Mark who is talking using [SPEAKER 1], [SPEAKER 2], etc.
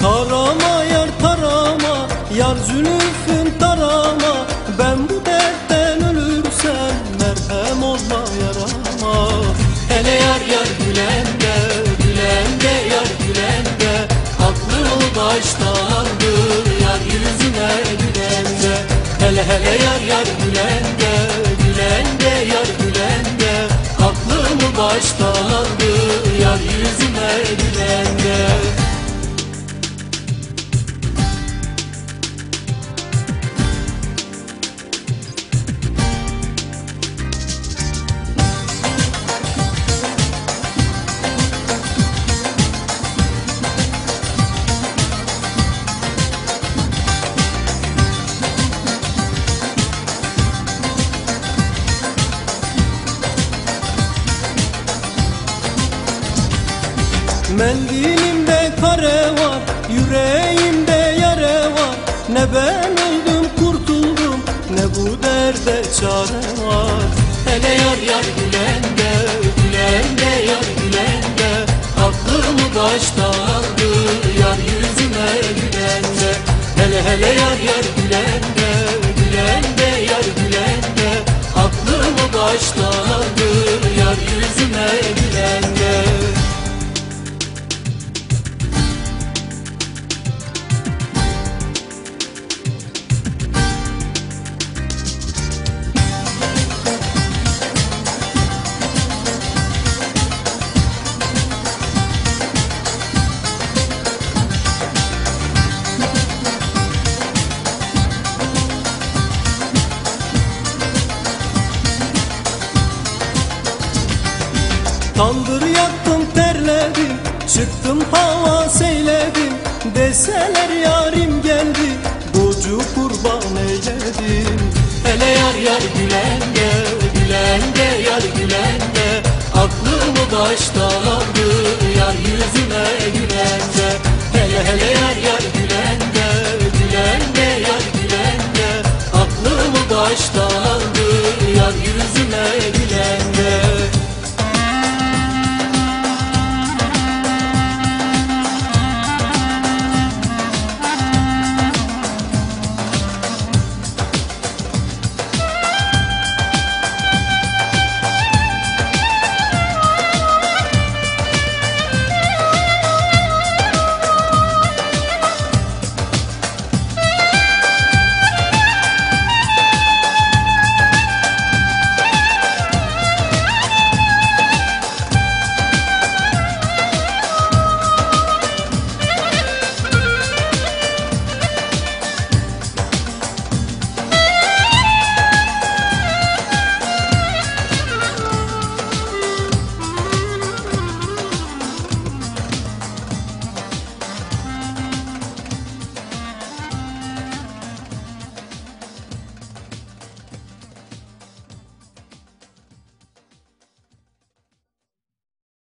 [SPEAKER 1] Tarama yar tarama Yar zülüfün tarama. Ben bu dertten ölürsem Merhem olma yarama. Hele yar yar gülen de Gülen de yar gülen de Haklı ol baştandır Yar yüzüne gülen de Hele hele yar yar gülen Mendilimde kare var, yüreğimde yare var. Ne ben öldüm kurtuldum, ne bu derde çare var. Hele yar yar gülen de, gülen de yar gülen de Aklımı baştan aldı, yar yüzüme gülen de Hele hele yar yar gülen de, gülen de yar gülen de Tandır yaktım terledim Çıktım hava seyledim. Deseler yarim geldi Docu kurban eyledim Hele yar yar gülen de Gülen de yar gülen de Aklımı baştan aldı Yar yüzüme gülen de Hele hele yar yar gülen de Gülen de yar gülen de Aklımı baştan aldı Yar yüzüme gülen de